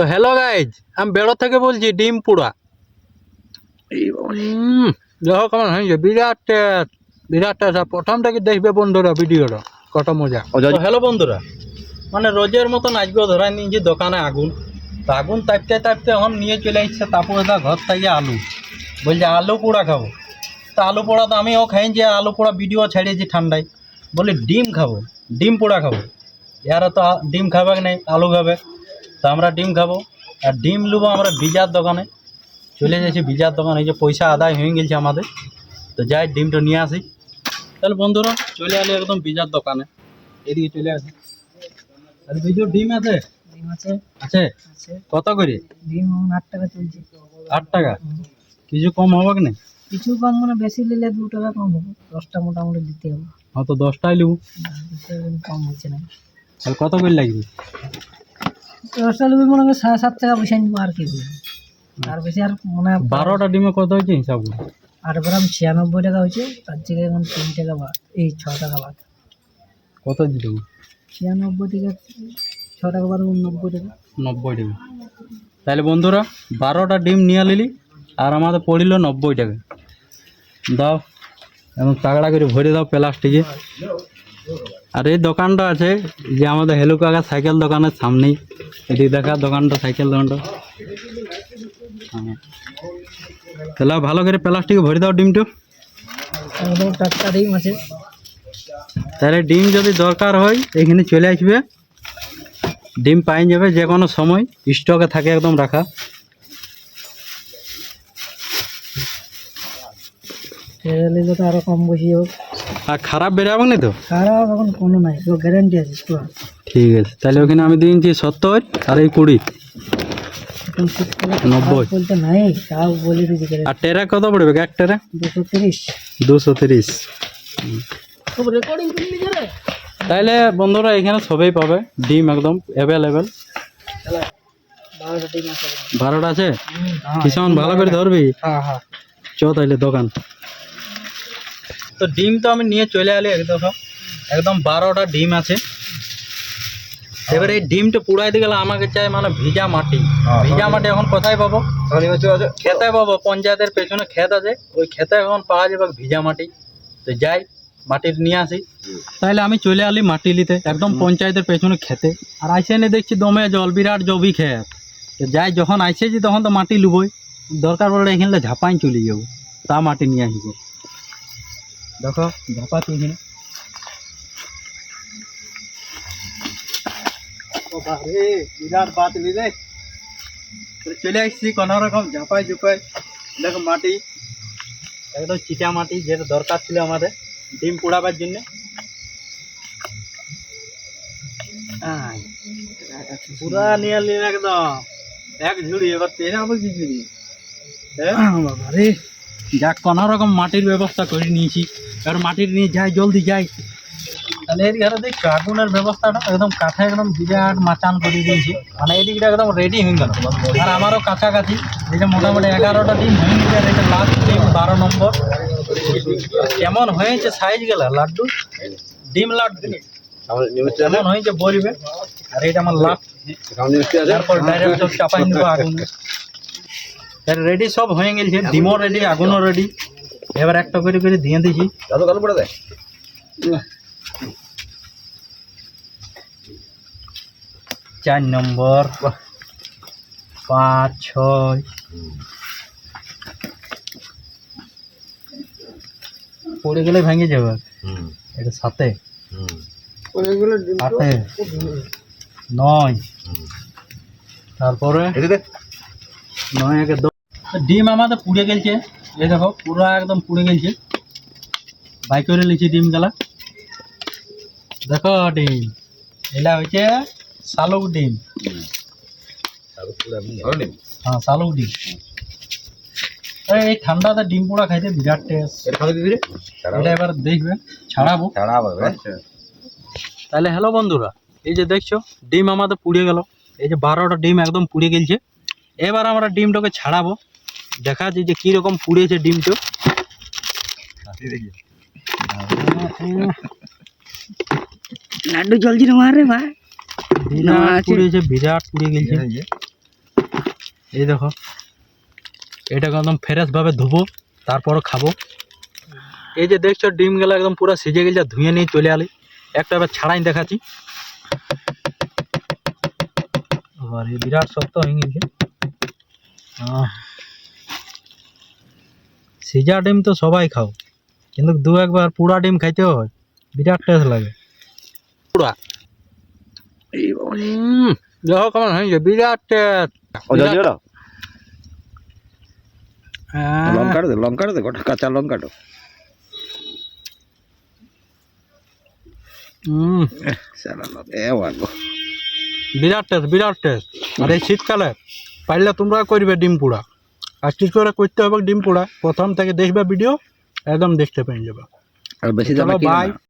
তো hello guys আমি বেড়ো থেকে বলছি ডিম পুরা উম, দেখো কেমন হয়েছে বিরাট টেস্ট বিরাট টেস্ট আর প্রথম থেকে দেখবে বন্ধুরা ভিডিওটা কত মজা। হ্যালো বন্ধুরা মানে রোজের মতন আজকেও ধরাই নিয়েছি দোকানে আগুন। তো আগুন তাপতে তাপতে এখন নিয়ে চলে আসছে তারপরে দা ঘর থেকে আলু। বলছে আলু পোড়া খাব। তা আলু পোড়া তো আমিও খাই যে আলু পোড়া ভিডিও ছাড়িয়েছি ঠান্ডায়। বলি ডিম খাব ডিম পোড়া খাব। এরা তো ডিম খাবে নেই আলু খাবে। তো আমরা ডিম খাব। আর ডিম লুবো আমরা বিজার দোকানে। চলে যাচ্ছি বিজার দোকানে। এই যে পয়সা আদায় হয়ে গেছে আমাদের। তো যাই ডিমটা নিয়ে আসি। তাহলে বন্ধুরা চলে আলি একদম বিজার দোকানে। এদিকে চলে আসি। বিজুর ডিম আছে? ডিম আছে। কত করে? ডিম আট টাকা চলছে। আট টাকা? কিছু কম হবে কি না? কিছু কম মানে বেশি নিলে দু টাকা কম হবে। দশটা মোটামুটি দিতে হবে। হ্যাঁ তো দশটাই কম হচ্ছে না। তাহলে কত করে লাগবে? নেবে মনে হয় সাড়ে সাত টাকা পয়সা নিবো আর কি দিব। আর বেশি আর মনে হয় বারোটা ডিমে কত হয়েছে হিসাব? আট গ্রাম ছিয়ানব্বই টাকা হয়েছে তার থেকে এখন তিন টাকা বাদ এই ছ টাকা বাদ। কত হবে? ছিয়ানব্বই টাকা ছ টাকা বাদ নব্বই টাকা। নব্বই টাকা তাহলে বন্ধুরা বারোটা ডিম নিয়ে নিলি আর আমাদের পড়িল নব্বই টাকা। দাও এবং তাগড়া করে ভরে দাও প্লাস্টিকে। আর এই দোকানটা আছে যে আমাদের হেলু কাকা সাইকেল দোকানের সামনেই। এদিকে দেখা দোকানটা সাইকেল দোকানটা। হ্যাঁ। তাহলে ভালো করে প্লাস্টিকে ভরে দাও ডিমটা। একদম টাটকা ডিম আছে। তাহলে ডিম যদি দরকার হয় এখানে চলে আসবে। ডিম পাই যাবে যে কোনো সময় স্টকে থাকে একদম রাখা। এটা নিলে তো আরও কম বেশি হোক। আর খারাপ বেরাবো না তো? খারাপ এখন কোনো নাই তো গ্যারান্টি আছে পুরো ঠিক আছে তাহলে ওখানে আমি দিয়েছি সত্তর আর এই কুড়ি। নব্বই। বলতে নাই তাও বলে দিচ্ছি গ্যারান্টি আর টেরা কত পড়বে এক টেরা? দুশো তিরিশ। দুশো তিরিশ। খুব রেকর্ডিং করলি রে তাইলে বন্ধুরা এখানে সবাই পাবে ডিম একদম অ্যাভেলেবেল বারোটা আছে। আছে? কিষণ ভালো করে ধরবি? হ্যাঁ হ্যাঁ। চ তাইলে দোকান। তো ডিম তো আমি নিয়ে চলে এলি একদম একদম বারোটা ডিম আছে। এবার এই ডিমটা পুড়াইতে গেলে আমাকে চাই মানে ভিজা মাটি। ভিজা মাটি এখন কোথায় পাবো? খেতে পাবো পঞ্চায়েতের পেছনে ক্ষেত আছে। ওই খেতে এখন পাওয়া যাবে ভিজা মাটি। তো যাই মাটির নিয়ে আসি। তাহলে আমি চলে আলি মাটি নিতে একদম পঞ্চায়েতের পেছনে খেতে। আর আইসে এনে দেখছি দমে জল বিরাট জবি খেত। তো যাই যখন আইসেছি তখন তো মাটি লুবই। দরকার পড়লে এখানে ঝাপাইন চলে যাব। তা মাটি নিয়ে আসব। দেখো ঝাপাতি এখানে ও বারে বিরাট বাত রে। চলে আসছি, কোনো রকম ঝাপাই ঝুপাই। দেখো মাটি একদম চিটা মাটি, যেটা দরকার ছিল আমাদের, ডিম পোড়াবার জন্য। পুরা নিয়ে একদম। এক ঝুড়ি, এবার তেরে হবে কি ঝুড়ি? হ্যাঁ? বাবা যাক, কোনো রকম মাটির ব্যবস্থা করে নিয়েছি। এবার মাটির নিয়ে যাই জলদি যাই তাহলে এদিকে আরও দেখছ আগুনের ব্যবস্থাটা একদম কাঠে একদম বিরাট মাচান করে দিয়েছি। মানে এদিকটা একদম রেডি হয়ে গেল। আর আমারও কাছাকাছি এই যে মোটামুটি এগারোটা ডিম হয়ে গেছে এটা লাস্ট ডিম বারো নম্বর। কেমন হয়েছে সাইজ গেলা লাড্ডু? ডিম লাড্ডু। কেমন হয়েছে বলবে? আর এটা আমার লাভ তারপর ডাইরেক্ট সব চাপাই নেব আগুনে। রেডি সব হয়ে গেছে ডিমও রেডি আগুনও রেডি এবার একটা করে করে দিয়ে দিছি। দাদু কালো পড়ে দেয় চার নম্বর। পাঁচ ছয়। পড়ে গেলে ভেঙে যাবে। এটা সাথে আটে। নয়। তারপরে নয় একে দশ। ডিম আমাদের পুড়ে গেছে এই দেখো পুরো একদম পুড়ে গেছে। বাই করে লিছি ডিম গেলা। দেখো ডিম। এটা হচ্ছে শালুক ডিম। হ্যাঁ শালুক ডিম। এই ঠান্ডাতে ডিম পোড়া খাইতে বিরাট টেস্ট এটা এবার দেখবে ছাড়াবো। তাহলে হ্যালো বন্ধুরা এই যে দেখছ ডিম আমাদের পুড়ে গেল। এই যে বারোটা ডিম একদম পুড়ে গেছে এবার আমরা ডিমটাকে ছাড়াবো। দেখা যাচ্ছে যে কীরকম পুড়েছে ডিমটা। লাড্ডু জলদি মারে ভাই। বিরাট পুড়েছে বিরাট পুড়ে গেছে। এই দেখো এটাকে একদম ফ্রেশভাবে ধুবো তারপর খাব। এই যে দেখছ ডিমগুলো একদম পুরো সিজে গেছে ধুয়ে নিয়ে চলে আলি একটা এবার ছাড়াই দেখাচ্ছি। বিরাট শক্ত হয়ে গেছে। আহ। সিজা ডিম তো সবাই খাও কিন্তু দু একবার পুরা ডিম খাইতেও হয় বিরাট টেস্ট লাগে। পুরা? দেখো কেমন হয়েছে বিরাট টেস্ট হ্যাঁ। লঙ্কাটা দে লঙ্কাটা দে গোটা কাঁচা লঙ্কাটা বিরাট টেস্ট বিরাট টেস্ট আর এই শীতকালে পারলে তোমরা করবে ডিম পোড়া আর কি করে করতে হবে? ডিম পোড়া। প্রথম থেকে দেখবে ভিডিও একদম দেখতে পেয়ে যাবে। আর বেশি বাই।